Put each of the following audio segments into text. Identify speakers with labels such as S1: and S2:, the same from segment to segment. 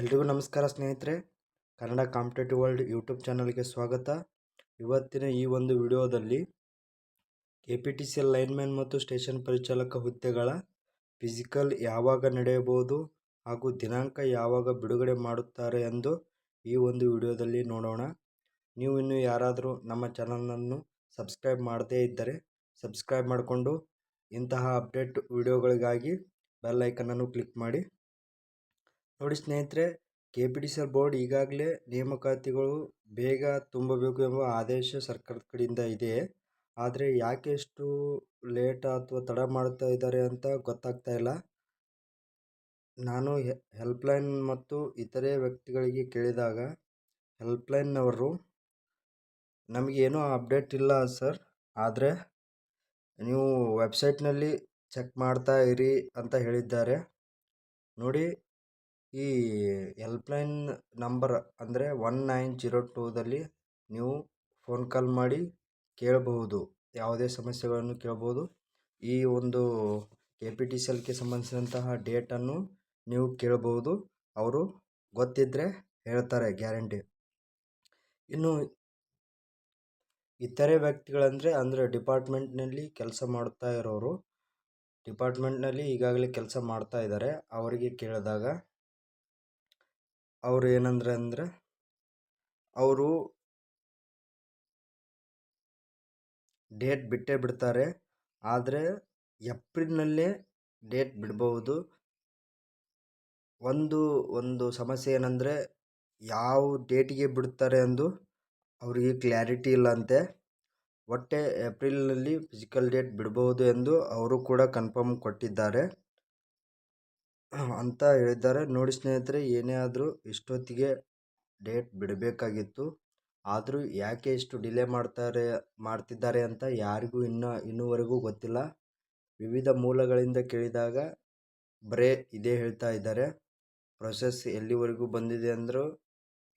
S1: ಎಲ್ರಿಗೂ ನಮಸ್ಕಾರ ಸ್ನೇಹಿತರೆ. ಕನ್ನಡ ಕಾಂಪಿಟೇಟಿವ್ ವರ್ಲ್ಡ್ ಯೂಟ್ಯೂಬ್ ಚಾನಲ್ಗೆ ಸ್ವಾಗತ. ಇವತ್ತಿನ ಈ ಒಂದು ವಿಡಿಯೋದಲ್ಲಿ K P T C L lineman ಮತ್ತು ಸ್ಟೇಷನ್ ಪರಿಚಾಲಕ ಹುದ್ದೆಗಳ ಫಿಸಿಕಲ್ ಯಾವಾಗ ನಡೆಯಬಹುದು ಹಾಗೂ ದಿನಾಂಕ ಯಾವಾಗ ಬಿಡುಗಡೆ ಮಾಡುತ್ತಾರೆ ಎಂದು ಈ ಒಂದು ವಿಡಿಯೋದಲ್ಲಿ ನೋಡೋಣ. ನೀವು ಇನ್ನೂ ಯಾರಾದರೂ ನಮ್ಮ ಚಾನಲನ್ನು ಸಬ್ಸ್ಕ್ರೈಬ್ ಮಾಡದೇ ಇದ್ದರೆ ಸಬ್ಸ್ಕ್ರೈಬ್ ಮಾಡಿಕೊಂಡು ಇಂತಹ ಅಪ್ಡೇಟ್ ವಿಡಿಯೋಗಳಿಗಾಗಿ ಬೆಲ್ ಐಕನನ್ನು ಕ್ಲಿಕ್ ಮಾಡಿ. ನೋಡಿ ಸ್ನೇಹಿತರೆ K P D C L board ಈಗಾಗಲೇ ನೇಮಕಾತಿಗಳು ಬೇಗ ತುಂಬಬೇಕು ಎಂಬ ಆದೇಶ ಸರ್ಕಾರದ ಕಡೆಯಿಂದ ಇದೆ. ಆದರೆ ಯಾಕೆ ಎಷ್ಟು ಲೇಟ್ ಅಥವಾ ತಡ ಮಾಡ್ತಾ ಇದ್ದಾರೆ ಅಂತ ಗೊತ್ತಾಗ್ತಾ ಇಲ್ಲ. ನಾನು ಹೆಲ್ಪ್ಲೈನ್ ಮತ್ತು ಇತರೆ ವ್ಯಕ್ತಿಗಳಿಗೆ ಕೇಳಿದಾಗ, ಹೆಲ್ಪ್ಲೈನ್ನವರು ನಮಗೇನೂ ಅಪ್ಡೇಟ್ ಇಲ್ಲ ಸರ್, ಆದರೆ ನೀವು ವೆಬ್ಸೈಟ್ನಲ್ಲಿ ಚೆಕ್ ಮಾಡ್ತಾ ಇರಿ ಅಂತ ಹೇಳಿದ್ದಾರೆ. ನೋಡಿ ಈ ಹೆಲ್ಪ್ಲೈನ್ ನಂಬರ್ ಅಂದರೆ ಒನ್ ನೈನ್ ಜೀರೋ ಟೂದಲ್ಲಿ ನೀವು ಫೋನ್ ಕಾಲ್ ಮಾಡಿ ಕೇಳಬಹುದು. ಯಾವುದೇ ಸಮಸ್ಯೆಗಳನ್ನು ಕೇಳ್ಬೋದು ಈ ಒಂದು ಕೆ ಪಿ ಟಿ ಸಿ ಸಂಬಂಧಿಸಿದಂತಹ ಡೇಟನ್ನು ನೀವು ಕೇಳಬಹುದು. ಅವರು ಗೊತ್ತಿದ್ದರೆ ಹೇಳ್ತಾರೆ ಗ್ಯಾರಂಟಿ ಇನ್ನು ಇತರೆ ವ್ಯಕ್ತಿಗಳಂದರೆ ಅಂದರೆ ಡಿಪಾರ್ಟ್ಮೆಂಟ್ನಲ್ಲಿ ಕೆಲಸ ಮಾಡುತ್ತಾ ಇರೋರು ಡಿಪಾರ್ಟ್ಮೆಂಟ್ನಲ್ಲಿ ಈಗಾಗಲೇ ಕೆಲಸ ಮಾಡ್ತಾ ಇದ್ದಾರೆ. ಅವರಿಗೆ ಕೇಳಿದಾಗ ಅವರು ಏನಂದ್ರೆ ಅಂದರೆ, ಅವರು ಡೇಟ್ ಬಿಟ್ಟೇ ಬಿಡ್ತಾರೆ. ಆದರೆ ಏಪ್ರಿಲ್ನಲ್ಲೇ ಡೇಟ್ ಬಿಡಬಹುದು. ಒಂದು ಒಂದು ಸಮಸ್ಯೆ ಏನಂದರೆ ಯಾವ ಡೇಟಿಗೆ ಬಿಡ್ತಾರೆ ಎಂದು ಅವರಿಗೆ ಕ್ಲ್ಯಾರಿಟಿ ಇಲ್ಲಂತೆ. ಒಟ್ಟೆ ಏಪ್ರಿಲ್ನಲ್ಲಿ ಫಿಸಿಕಲ್ ಡೇಟ್ ಬಿಡಬಹುದು ಎಂದು ಅವರು ಕೂಡ ಕನ್ಫರ್ಮ್ ಕೊಟ್ಟಿದ್ದಾರೆ. ಅಂತ ಹೇಳಿದ್ದಾರೆ. ನೋಡಿ ಸ್ನೇಹಿತರೆ, ಏನೇ ಆದರೂ ಇಷ್ಟೊತ್ತಿಗೆ ಡೇಟ್ ಬಿಡಬೇಕಾಗಿತ್ತು. ಆದರೂ ಯಾಕೆ ಇಷ್ಟು ಡಿಲೇ ಮಾಡ್ತಾರೆ, ಮಾಡ್ತಿದ್ದಾರೆ ಅಂತ ಯಾರಿಗೂ ಇನ್ನು, ಇನ್ನೂವರೆಗೂ ಗೊತ್ತಿಲ್ಲ. ವಿವಿಧ ಮೂಲಗಳಿಂದ ಕೇಳಿದಾಗ ಬರೇ ಇದೇ ಹೇಳ್ತಾ ಇದ್ದಾರೆ. ಪ್ರೊಸೆಸ್ ಎಲ್ಲಿವರೆಗೂ ಬಂದಿದೆ ಅಂದರೂ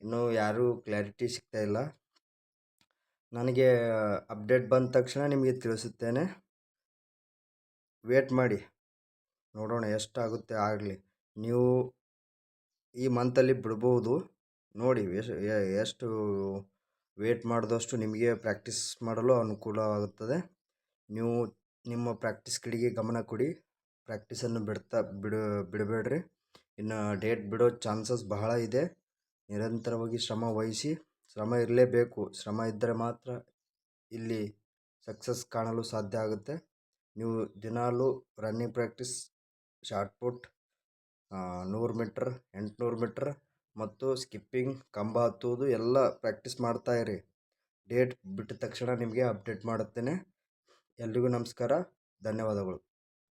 S1: ಇನ್ನೂ ಯಾರೂ ಕ್ಲಾರಿಟಿ ಸಿಗ್ತಾ ಇಲ್ಲ. ನನಗೆ ಅಪ್ಡೇಟ್ ಬಂದ ತಕ್ಷಣ ನಿಮಗೆ ತಿಳಿಸುತ್ತೇನೆ. ವೇಟ್ ಮಾಡಿ. ನೋಡೋಣ ಎಷ್ಟಾಗುತ್ತೆ ಆಗಲಿ. ನೀವು ಈ ಮಂತಲ್ಲಿ ಬಿಡ್ಬೋದು. ನೋಡಿ ಎಷ್ಟು ವೇಟ್ ಮಾಡಿದಷ್ಟು ನಿಮಗೆ ಪ್ರಾಕ್ಟೀಸ್ ಮಾಡಲು ಅನುಕೂಲವಾಗುತ್ತದೆ ನೀವು ನಿಮ್ಮ ಪ್ರಾಕ್ಟೀಸ್ ಕಡೆಗೆ ಗಮನ ಕೊಡಿ. ಪ್ರ್ಯಾಕ್ಟೀಸನ್ನು ಬಿಡ್ತಾ, ಬಿಡು, ಬಿಡಬೇಡ್ರಿ. ಇನ್ನು ಡೇಟ್ ಬಿಡೋ ಚಾನ್ಸಸ್ ಬಹಳ ಇದೆ. ನಿರಂತರವಾಗಿ ಶ್ರಮ ವಹಿಸಿ. ಶ್ರಮ ಇರಲೇಬೇಕು. ಶ್ರಮ ಇದ್ದರೆ ಮಾತ್ರ ಇಲ್ಲಿ ಸಕ್ಸಸ್ ಕಾಣಲು ಸಾಧ್ಯ ಆಗುತ್ತೆ. ನೀವು ದಿನಾಲೂ ರನ್ನಿಂಗ್ ಪ್ರಾಕ್ಟೀಸ್ ಶಾರ್ಟ್ ಪುಟ್ ನೂರು ಮೀಟ್ರ್, ಎಂಟುನೂರು ಮೀಟ್ರ್ ಮತ್ತು ಸ್ಕಿಪ್ಪಿಂಗ್, ಕಂಬ ಹತ್ತುವುದು ಎಲ್ಲ ಪ್ರಾಕ್ಟೀಸ್ ಇರಿ. ಡೇಟ್ ಬಿಟ್ಟ ತಕ್ಷಣ ನಿಮಗೆ ಅಪ್ಡೇಟ್ ಮಾಡುತ್ತೇನೆ. ಎಲ್ರಿಗೂ ನಮಸ್ಕಾರ. ಧನ್ಯವಾದಗಳು.